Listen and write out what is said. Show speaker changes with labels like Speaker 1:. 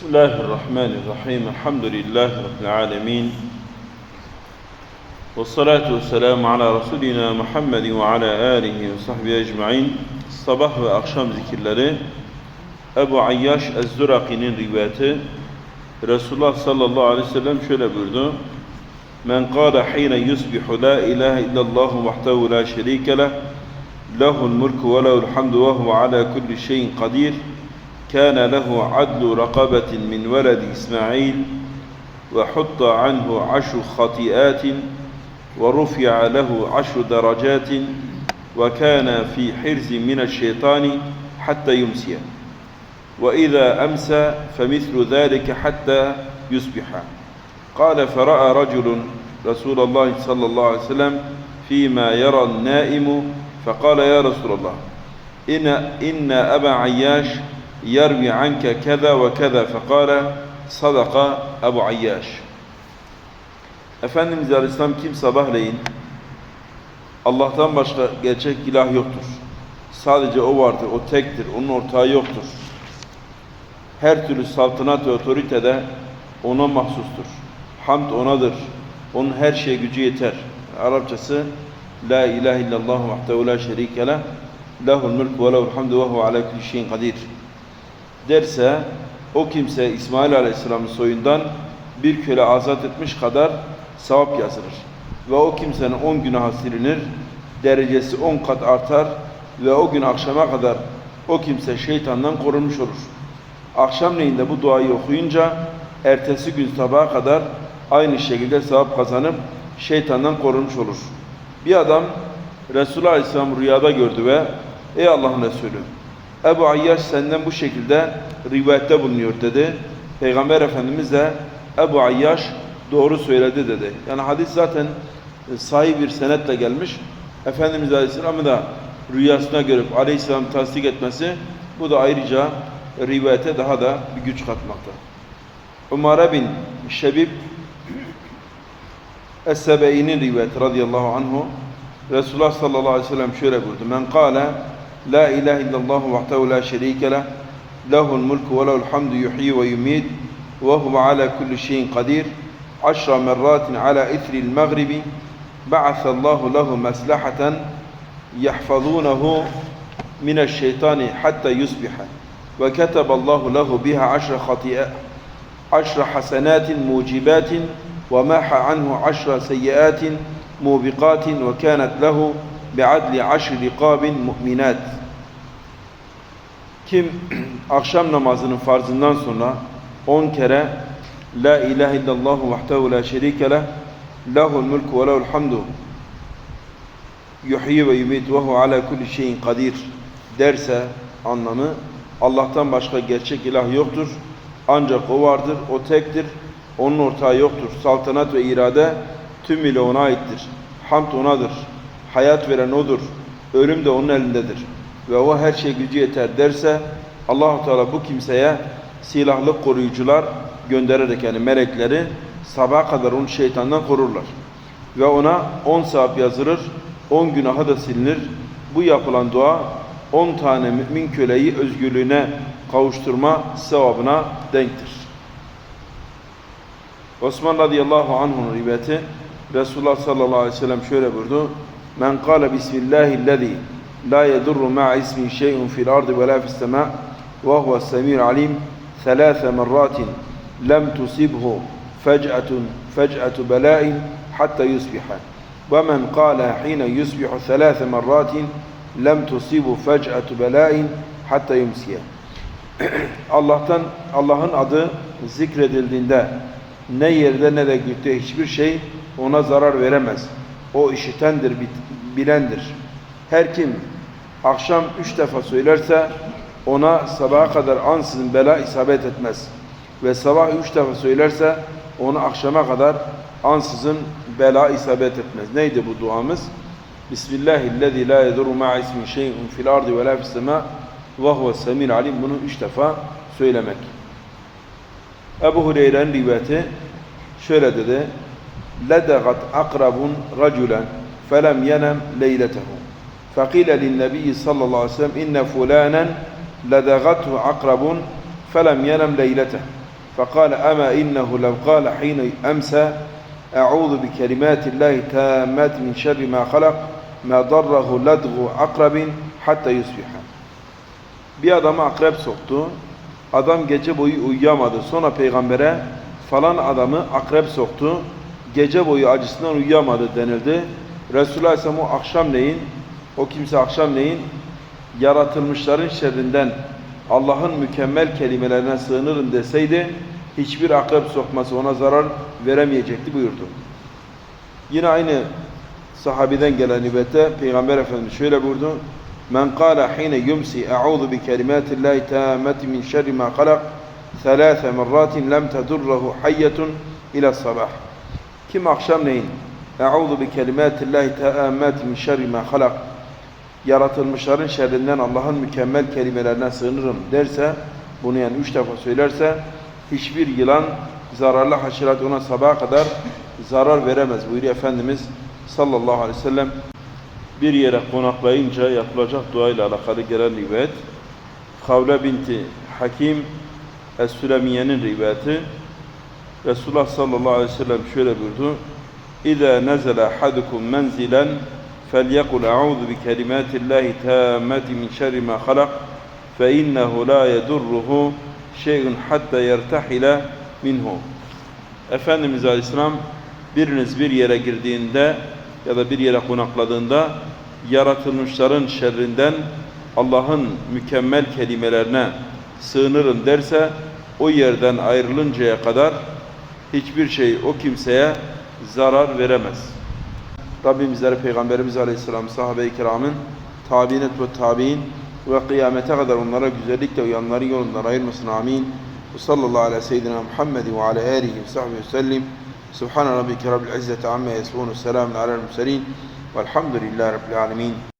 Speaker 1: بسم الله الرحمن الرحيم. الحمد لله رب العالمين. والصلاة والسلام على رسولنا محمد وعلى آله وصحبه أجمعين. الصباح وأخشام ذكرلره أبو عياش الزرقين رواته رسول الله صلى الله عليه وسلم شوله بردو من قال حين يصبح لا إله إلا الله وحده لا شريك له له الملك وله الحمد وهو على كل شيء قدير. كان له عدل رقبة من ولد إسماعيل وحط عنه عشر خطيئات ورفع له عشر درجات وكان في حرز من الشيطان حتى يمسي وإذا أمسى فمثل ذلك حتى يصبح. قال فرأى رجل رسول الله صلى الله عليه وسلم فيما يرى النائم فقال يا رسول الله إن, إن أبا عياش يروي عنك كذا وكذا فقال صدق أبو عياش Efendimiz Aleyhisselam kim sabahleyin Allah'tan başka gerçek ilah yoktur. Sadece O vardır, O tektir, O'nun ortağı yoktur. Her türlü saltanat ve otorite de O'na mahsustur. Hamd O'nadır. O'nun her şeye gücü yeter. Arapçası La ilahe illallah vahdehu la şerike leh lehul mulk ve lehul hamdu ve huve ala kulli şeyin kadir derse o kimse İsmail Aleyhisselam'ın soyundan bir köle azat etmiş kadar sevap yazılır. Ve o kimsenin on günahı silinir, derecesi on kat artar ve o gün akşama kadar o kimse şeytandan korunmuş olur. Akşamleyin de bu duayı okuyunca ertesi gün sabaha kadar aynı şekilde sevap kazanıp şeytandan korunmuş olur. Bir adam Resulullah Aleyhisselam rüyada gördü ve Ey Allah'ın Resulü Ebu Ayyaş senden bu şekilde rivayette bulunuyor dedi. Peygamber Efendimiz de Ebu Ayyaş doğru söyledi dedi. Yani hadis zaten sahih bir senetle gelmiş. Efendimiz Aleyhisselam'ı da rüyasına görüp Aleyhisselam tasdik etmesi bu da ayrıca rivayete daha da bir güç katmakta. Umar bin Şebib Es-Sebe'inin rivayeti radıyallahu anhu Resulullah sallallahu aleyhi ve sellem şöyle buyurdu. Men kâle لا إله إلا الله وحده لا شريك له له الملك وله الحمد يحيي ويميت وهو على كل شيء قدير. عشر مرات على إثر المغرب بعث الله له مسلحة يحفظونه من الشيطان حتى يصبح وكتب الله له بها عشر خطيئات عشر حسنات موجبات وماح عنه عشر سيئات موبقات وكانت له bi'adli aşr rikabin mu'minat. Kim akşam namazının farzından sonra on kere La ilahe illallah vahdehu la şerike leh lahul mulku ve lehul hamdu yuhyi ve yumit ve hu ala kulli şeyin kadir derse anlamı Allah'tan başka gerçek ilah yoktur. Ancak o vardır, o tektir. Onun ortağı yoktur. Saltanat ve irade tümüyle ona aittir. Hamd onadır. Hayat veren odur. Ölüm de onun elindedir. Ve o her şey gücü yeter derse Allahu Teala bu kimseye silahlı koruyucular göndererek yani melekleri sabaha kadar onu şeytandan korurlar. Ve ona 10 sevap yazılır, 10 günahı da silinir. Bu yapılan dua 10 tane mümin köleyi özgürlüğüne kavuşturma sevabına denktir. Osman radıyallahu anh'un rivayeti Resulullah sallallahu aleyhi ve sellem şöyle buyurdu. Men kâle bismillahillezî la yedurru ma'a ismi şey'un fil ardı ve la fis semâ ve huve semîr alim thelâthe merratin lem tusibhu fec'atun fec'atu belâin hatta yusbiha ve men kâle hîne yusbihu thelâthe merratin lem tusibu fec'atu belâin hatta yumsiye Allah'tan Allah'ın adı zikredildiğinde ne yerde ne de gütte hiçbir şey ona zarar veremez. O işitendir, bilendir. Her kim akşam üç defa söylerse ona sabaha kadar ansızın bela isabet etmez. Ve sabah üç defa söylerse ona akşama kadar ansızın bela isabet etmez. Neydi bu duamız? Bismillahillezî la yedurru ma'a ismin şey'un fil ardı ve la fis semâ ve huves semîl alim. Bunu üç defa söylemek. Ebu Hureyre'nin rivayeti şöyle dedi. لدغت عقرب رجلا فلم ينم ليلته فقيل للنبي صلى الله عليه وسلم إن فلانا لدغته عقرب فلم ينم ليلته فقال أما إنه لو قال حين أمسى أعوذ بكلمات الله تامات من شر ما خلق ما ضره لدغ عقرب حتى يصبح bir adama akrep soktu. Adam gece boyu uyuyamadı. Sonra peygambere falan adamı akrep soktu. Gece boyu acısından uyuyamadı denildi. Resulullah Aleyhisselam o akşamleyin, o kimse akşamleyin yaratılmışların şerrinden Allah'ın mükemmel kelimelerine sığınırım deseydi hiçbir akrep sokması ona zarar veremeyecekti buyurdu. Yine aynı sahabeden gelen rivayette Peygamber Efendimiz şöyle buyurdu. Men kâle hine yumsi e'ûzu bi kelimâtillâhi tâmmeti min şerri mâ halak thelâthe merratin lem tedurrehu hayyetun ila sabah. Kim akşamleyin e'ûzu bi kelimâtillâhi tâmmeti min şerri mâ halak yaratılmışların şerrinden Allah'ın mükemmel kelimelerine sığınırım derse, bunu yani üç defa söylerse, hiçbir yılan, zararlı haşerat ona sabaha kadar zarar veremez buyuruyor Efendimiz sallallahu aleyhi ve sellem. Bir yere konaklayınca yapılacak dua ile alakalı gelen rivayet, Havle binti Hakim Es-Sülemiye'nin rivayeti, Resulullah sallallahu aleyhi ve sellem şöyle buyurdu. İza nezele ahadukum menzilen felyekul a'udhu bi kelimatillahi tammati min şerri ma halak fe innehu la yedurruhu şey'un hatta yertahile minhu. Efendimiz Aleyhisselam biriniz bir yere girdiğinde ya da bir yere konakladığında yaratılmışların şerrinden Allah'ın mükemmel kelimelerine sığınırım derse o yerden ayrılıncaya kadar hiçbir şey o kimseye zarar veremez. Rabbim bizlere Peygamberimiz Aleyhisselam, sahabe-i kiramın, tabiinet ve tabiin ve kıyamete kadar onlara güzellikle uyanların yolundan ayırmasın. Amin. Ve sallallahu ala seyyidina Muhammed ve ala alihi ve sahbihi ve sellim. Subhane rabbike rabbil izzeti amme yasifun. Selamun alel murselin. Velhamdülillahi rabbil alemin.